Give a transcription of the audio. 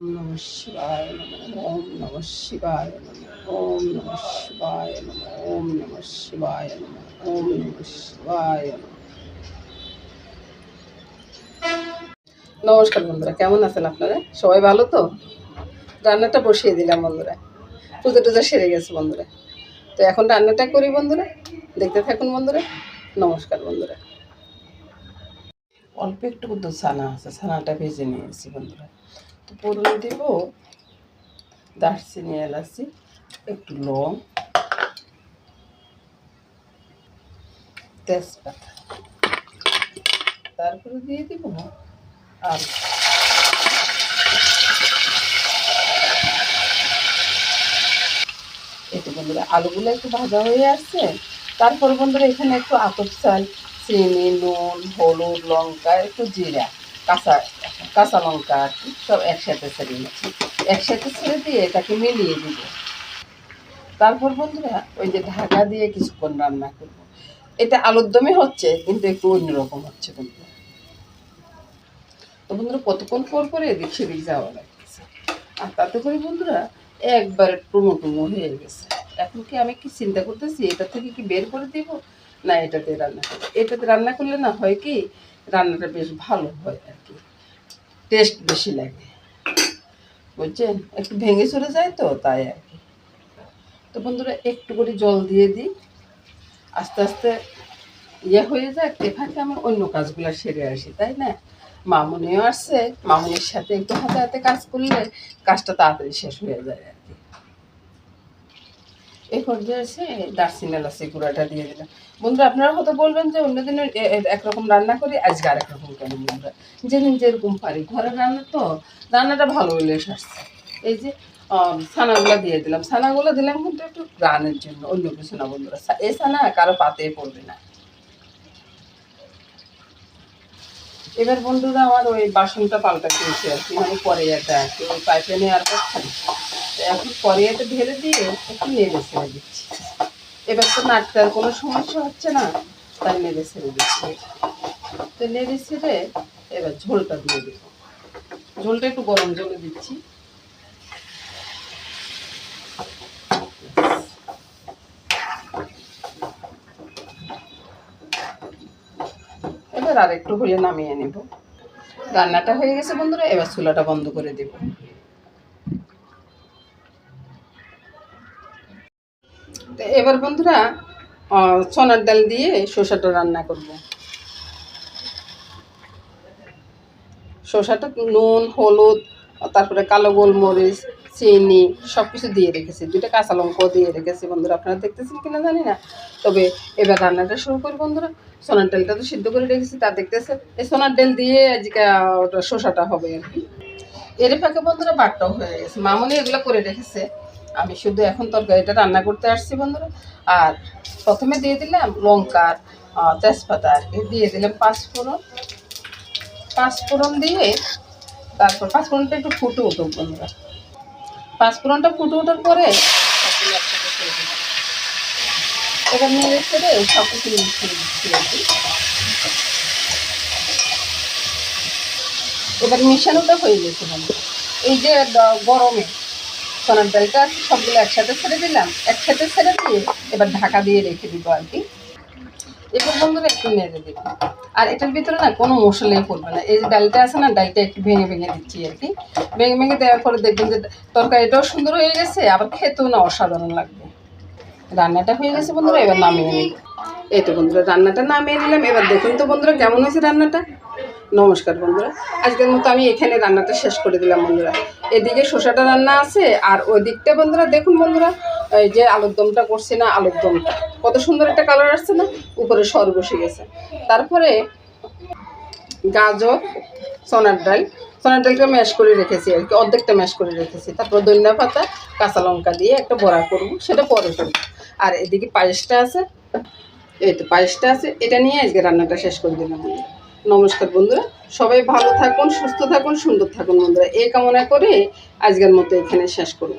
ওম ওম ওম ওম নমস্কার বন্ধুরা, কেমন আছেন আপনারা? সবাই ভালো তো? রান্নাটা বসিয়ে দিলাম বন্ধুরা। পুজো টুজো সেরে গেছে বন্ধুরা। তো এখন রান্নাটা করি বন্ধুরা। দেখতে থাকুন বন্ধুরা। নমস্কার বন্ধুরা। অল্প একটু দুধ ছানা আছে, ছানাটা ভেজে নিয়েছি বন্ধুরা। তো পড়লে দেব। দারচিনি, এলাচি, একটু লং, তেজপাতা। তারপরে দিয়ে দিব আলু। একটু বন্ধুরা, আলুগুলো একটু ভাজা হয়ে আসছে। তারপর বন্ধুরা, এখানে একটু আতপ চাল, চিনি, নুন, হলুদ, লঙ্কা, একটু জিরা। কাঁচা কাঁচা লঙ্কা আর কি, সব একসাথে ছেড়ে নিচ্ছি একসাথে ছেড়ে দিয়ে এটাকে মিলিয়ে দিব। তারপর বন্ধুরা, ওই যে ঢাকা দিয়ে কিছুক্ষণ রান্না করব। এটা আলুর দমে হচ্ছে, কিন্তু একটু অন্যরকম হচ্ছে বন্ধুরা। তো বন্ধুরা, কতক্ষণ পর পরে এদিক সেদিক যাওয়া লাগছে আর তাতে করে বন্ধুরা, একবার টুমো টুমো হয়ে গেছে। এখন কি আমি কি চিন্তা করতেছি, এটা থেকে কি বের করে দিব? না, এটাতে রান্না করব। এটাতে রান্না করলে না হয় কি রান্নাটা বেশ ভালো হয় আর কি। টেস্ট বেশি লাগে। বুঝছেন? একটু ভেঙে চলে যায় তো, তাই আর কি। তো বন্ধুরা, একটু করে জল দিয়ে দিই। আস্তে আস্তে ইয়ে হয়ে যাক ফাঁকে আমি অন্য কাজগুলো সেরে আসি, তাই না? মামুনিও আসছে, মামুনির সাথে একটু হাতে হাতে কাজ করলে কাজটা তাড়াতাড়ি শেষ হয়ে যায় আর কি। এই পর্যায়ে এসে দারচিনি এলাচি গুঁড়াটা দিয়ে দিলাম বন্ধুরা, আপনারা হয়তো বলবেন যে অন্যদিন একরকম রান্না করি, আজকে আরেক রকম কেন বন্ধুরা? যেদিন যেরকম পারি। ঘরের রান্না তো রান্নাটা ভালো হলে আসছে। এই যে ছানাগুলো দিয়ে দিলাম। ছানাগুলো দিলাম কিন্তু একটু রানের জন্য, অন্য কিছু না বন্ধুরা। এই ছানা কারও পাতে পড়বে না। এবার বন্ধুরা, আমার ওই বাসনটা পাল্টা কিনছে আর কি। মানে কড়াইয়াটা আর কি ওই পাইপে নেওয়ার পর এখন কড়াইয়াটা ঢেলে দিয়ে একটু নেড়ে ছেড়ে দিচ্ছি। এবার তো নাটকার কোনো সমস্যা হচ্ছে না, তাই নেড়ে ছেড়ে দিচ্ছি। তো নেড়ে ছেড়ে এবার ঝোলটা দিয়ে দেব। ঝোলটা একটু গরম জলে দিচ্ছি। এবার আর একটু হলে নামিয়ে নেব। রান্নাটা হয়ে গেছে বন্ধুরা, এবার চুলাটা বন্ধ করে দেব। এবার বন্ধুরা চনার ডাল দিয়ে শসাটা রান্না করব। শসাটা নুন, হলুদ, তারপরে কালো গোলমরিচ, চিনি সব কিছু দিয়ে রেখেছি। দুইটা কাঁচা লঙ্কাও দিয়ে রেখেছি বন্ধুরা, আপনারা দেখতেছেন কিনা জানি না। তবে এবার রান্নাটা শুরু করি বন্ধুরা। সোনার ডালটা তো সিদ্ধ করে রেখেছি, তা দেখতেছে এই সোনার ডাল দিয়ে আজকে ওটা শসাটা হবে আর কি। এর ফাঁকে বন্ধুরা বাটটাও হয়ে গেছে। মামনি এগুলো করে রেখেছে। আমি শুধু এখন তরকারিটা রান্না করতে আসছি বন্ধুরা। আর প্রথমে দিয়ে দিলাম লঙ্কার তেজপাতা, আর কি। দিয়ে দিলাম পাঁচফোড়ন। পাঁচফোড়ন দিয়ে তারপর পাঁচফোড়নটা একটু ফুটে উঠুক বন্ধুরা। পাঁচফোড়নটা ফুটে ওঠার পরে এবার ছেড়ে সব কিছু। এবার মেশানোটা হয়ে গেছে এই যে গরমে সোনার ডালটা সবগুলো একসাথে ছেড়ে দিলাম। একসাথে ছেড়ে দিয়ে এবার ঢাকা দিয়ে রেখে দিব আর কি। এবার বন্ধুরা একটু নেড়ে দেবো আর এটার ভিতরে না কোনো মশলাই পড়বে না। এই যে ডালটা আছে না, ডালটা একটু ভেঙে ভেঙে দিচ্ছি আর কি। ভেঙে ভেঙে দেওয়ার পরে দেখবেন যে তরকারিটাও সুন্দর হয়ে গেছে, আবার খেতেও না অসাধারণ লাগবে। রান্নাটা হয়ে গেছে বন্ধুরা, এবার নামিয়ে নিব এই তো বন্ধুরা, রান্নাটা নামিয়ে নিলাম। এবার দেখুন তো বন্ধুরা কেমন হয়েছে রান্নাটা। নমস্কার বন্ধুরা। আজকের মতো আমি এখানে রান্নাটা শেষ করে দিলাম বন্ধুরা। এদিকে শসাটা রান্না আছে আর ওই দিকটা বন্ধুরা, দেখুন বন্ধুরা, এই যে আলুর দমটা করছি না আলুর দমটা। কত সুন্দর একটা কালার আসছে না? উপরে সর বসে গেছে। তারপরে গাজর, সোনার ডাল। সোনার ডালটা ম্যাশ করে রেখেছি আর কি, অর্ধেকটা ম্যাশ করে রেখেছি। তারপর ধনিয়া পাতা, কাঁচা লঙ্কা দিয়ে একটা বড়া করব, সেটা পরে করব। আর এদিকে পায়েসটা আছে, এই তো পায়েসটা আছে, এটা নিয়ে আজকে রান্নাটা শেষ করে দিলাম। নমস্কার বন্ধুরা। সবাই ভালো থাকুন, সুস্থ থাকুন, সুন্দর থাকুন বন্ধুরা। এই কামনা করে আজকের মতো এখানে শেষ করব।